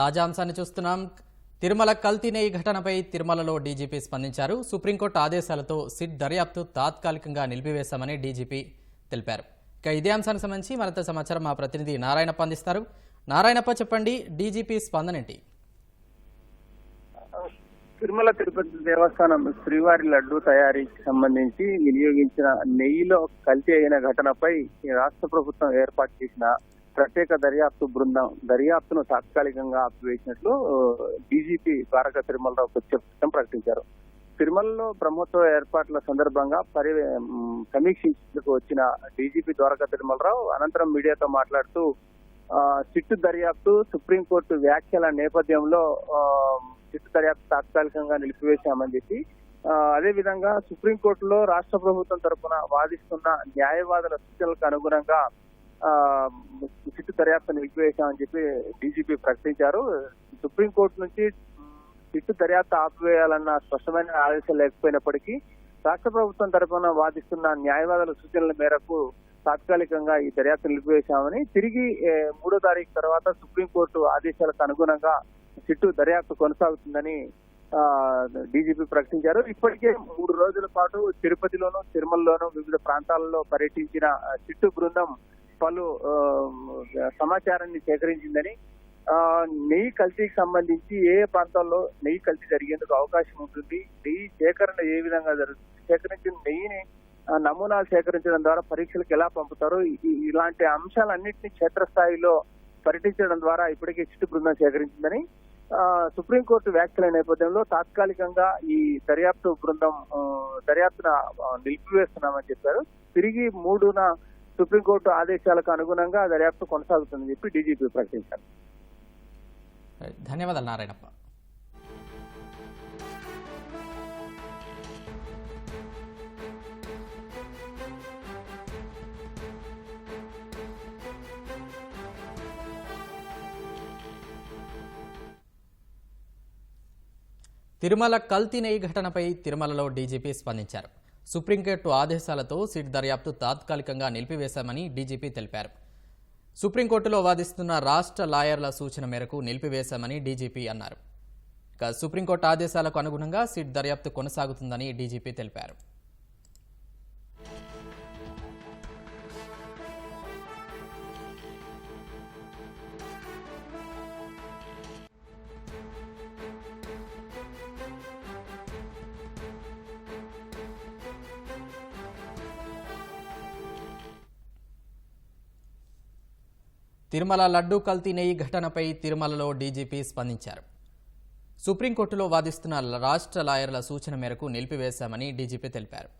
తాజా అంశాన్ని చూస్తున్నాం. తిరుమల కల్తీనే ఈ ఘటనపై తిరుమలలో డీజీపీ స్పందించారు. సుప్రీంకోర్టు ఆదేశాలతో సిట్ దర్యాప్తు తాత్కాలికంగా నిలిపివేశామని డీజీపీ తెలిపారు. ఇక ఇదే అంశానికి సంబంధించి మరింత సమాచారం మా ప్రతినిధి నారాయణప్ప అందిస్తారు. నారాయణప్ప చెప్పండి డీజీపీ స్పందన ఏంటి? తిరుమల తిరుపతి దేవస్థానం శ్రీవారి లడ్డు తయారీకి సంబంధించి వినియోగించిన నెయ్యిలో కల్తీ అయిన ఘటనపై రాష్ట్ర ప్రభుత్వం ఏర్పాటు చేసిన ప్రత్యేక దర్యాప్తు బృందం దర్యాప్తును తాత్కాలికంగా ఆపివేసినట్లు డీజీపీ ద్వారకా తిరుమలరావు ప్రత్యేకం ప్రకటించారు. తిరుమలలో బ్రహ్మోత్సవ ఏర్పాట్ల సందర్భంగా పరి సమీక్షించేందుకు వచ్చిన డీజీపీ ద్వారక తిరుమలరావు అనంతరం మీడియాతో మాట్లాడుతూ చిట్టు దర్యాప్తు సుప్రీంకోర్టు వ్యాఖ్యల నేపథ్యంలో చిట్టు దర్యాప్తు తాత్కాలికంగా నిలిపివేశామని చెప్పి అదేవిధంగా అదే విధంగా సుప్రీంకోర్టులో రాష్ట్ర ప్రభుత్వం తరఫున వాదిస్తున్న న్యాయవాదుల సూచనలకు అనుగుణంగా ఆ, సిట్టు దర్యాప్తు నిలిపివేశామని చెప్పి డీజీపీ ప్రకటించారు. సుప్రీంకోర్టు నుంచి సిట్టు దర్యాప్తు ఆపివేయాలన్న స్పష్టమైన ఆదేశాలు లేకపోయినప్పటికీ రాష్ట్ర ప్రభుత్వం తరఫున వాదిస్తున్న న్యాయవాదుల సూచనల మేరకు తాత్కాలికంగా ఈ దర్యాప్తు నిలిపివేశామని తిరిగి మూడో తారీఖు తర్వాత సుప్రీంకోర్టు ఆదేశాలకు అనుగుణంగా సిట్టు దర్యాప్తు కొనసాగుతుందని డీజీపీ ప్రకటించారు. ఇప్పటికే మూడు రోజుల పాటు తిరుపతిలోను తిరుమలలోను వివిధ ప్రాంతాలలో పర్యటించిన చిట్టు సిట్టు బృందం పలు సమాచారాన్ని సేకరించిందని నెయ్యి కల్తీకి సంబంధించి ఏ ప్రాంతాల్లో నెయ్యి కల్తీ జరిగేందుకు అవకాశం ఉంటుంది నెయ్యి సేకరణ ఏ విధంగా జరుగుతుంది సేకరించిన నెయ్యిని నమూనాలు సేకరించడం ద్వారా పరీక్షలకు ఎలా పంపుతారు ఇలాంటి అంశాలన్నింటినీ క్షేత్రస్థాయిలో పర్యటించడం ద్వారా ఇప్పటికే చిట్టు బృందం సేకరించిందని సుప్రీంకోర్టు వ్యాఖ్యల నేపథ్యంలో తాత్కాలికంగా ఈ దర్యాప్తు బృందం దర్యాప్తున నిలిపివేస్తున్నామని చెప్పారు. తిరిగి మూడున సుప్రీంకోర్టు ఆదేశాలకు అనుగుణంగా దర్యాప్తు కొనసాగుతుందని చెప్పి డీజీపీ ప్రకటించారు. ధన్యవాదాలు నారాయణప్ప. తిరుమల కల్తీ నెయ్యి ఘటనపై తిరుమలలో డీజీపీ స్పందించారు. సుప్రీంకోర్టు ఆదేశాలతో సిట్ దర్యాప్తు తాత్కాలికంగా నిలిపివేశామని డీజీపీ తెలిపారు. సుప్రీంకోర్టులో వాదిస్తున్న రాష్ట్ర లాయర్ల సూచన మేరకు నిలిపివేశామని డీజీపీ అన్నారు. ఇక సుప్రీంకోర్టు ఆదేశాలకు అనుగుణంగా సిట్ దర్యాప్తు కొనసాగుతుందని డీజీపీ తెలిపారు. తిరుమల లడ్డూ కల్తీ నెయ్యి ఘటనపై తిరుమలలో డీజీపీ స్పందించారు. సుప్రీంకోర్టులో వాదిస్తున్న రాష్ట్ర లాయర్ల సూచన మేరకు నిలిపివేశామని డీజీపీ తెలిపారు.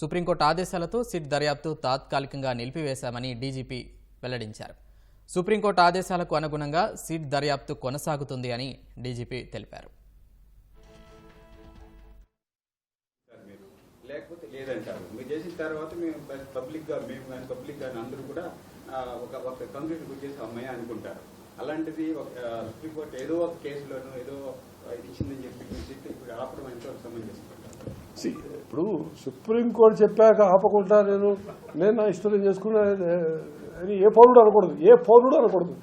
సుప్రీంకోర్టు ఆదేశాలతో సిట్ దర్యాప్తు తాత్కాలికంగా నిలిపివేశామని డీజీపీ వెల్లడించారు. సుప్రీంకోర్టు ఆదేశాలకు అనుగుణంగా సిట్ దర్యాప్తు కొనసాగుతుంది అని డీజీపీ తెలిపారు. లేకపోతే లేదంటారు. మీరు చేసిన తర్వాత మేము పబ్లిక్గా మేము కానీ పబ్లిక్ కానీ అందరూ కూడా ఆ, ఒక ఒక కంక్లూజన్ వచ్చేసి అమ్మాయి అనుకుంటారు అలాంటిది ఒక సుప్రీంకోర్టు ఏదో ఒక కేసులోనూ ఏదో ఇది ఇచ్చిందని చెప్పి ఇప్పుడు ఆపడం ఎంతవరకు See, ఇప్పుడు సుప్రీంకోర్టు చెప్పాక ఆపకుండా నేను నేను నా ఇష్టం నేను చేసుకున్నా అని ఏ పౌరుడు అనకూడదు ఏ పౌరుడు అనకూడదు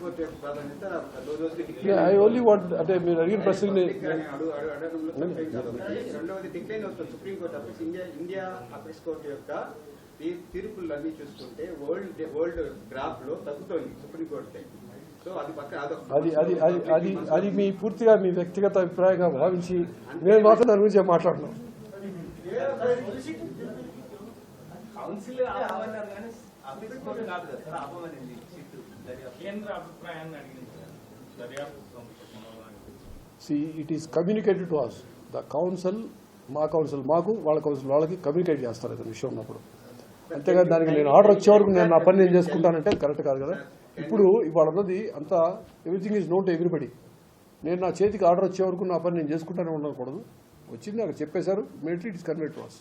old old old only what అంటే మీరు అడిగిన తప్పేం కాదు. రెండవది decline supreme court India India court యొక్క తీ- తీర్పులు అన్ని చూసుకుంటే వరల్డ్ వరల్డ్ గ్రాఫ్లో తగ్గుతోంది సుప్రీంకోర్టు సో అది అది అది అది అది మీ పూర్తిగా మీ వ్యక్తిగత అభిప్రాయంగా భావించి నేను మాత్రం దాని గురించి మాట్లాడుతున్నాను కౌన్సిల్ కానీ కోర్టు కాదు కదా కేంద్ర అభిప్రాయాన్ని అడిగింది. See it is communicated to us the council మా కౌన్సిల్ మాకు వాళ్ళ కౌన్సిల్ వాళ్ళకి కమ్యూనికేట్ చేస్తారు ఏదైనా విషయం ఉన్నప్పుడు. అంతేగాని దానికి నేను ఆర్డర్ వచ్చే వరకు నేను నా పని నేను చేసుకుంటానంటే కరెక్ట్ కాదు కదా. ఇప్పుడు ఇవాళ ఉన్నది అంతా ఎవ్రీథింగ్ ఈజ్ నోట్ ఎవ్రీబడి నేను నా చేతికి ఆర్డర్ వచ్చే వరకు నా పని నేను చేసుకుంటానే ఉండకూడదు. వచ్చింది అక్కడ చెప్పేశారు military it is convert to us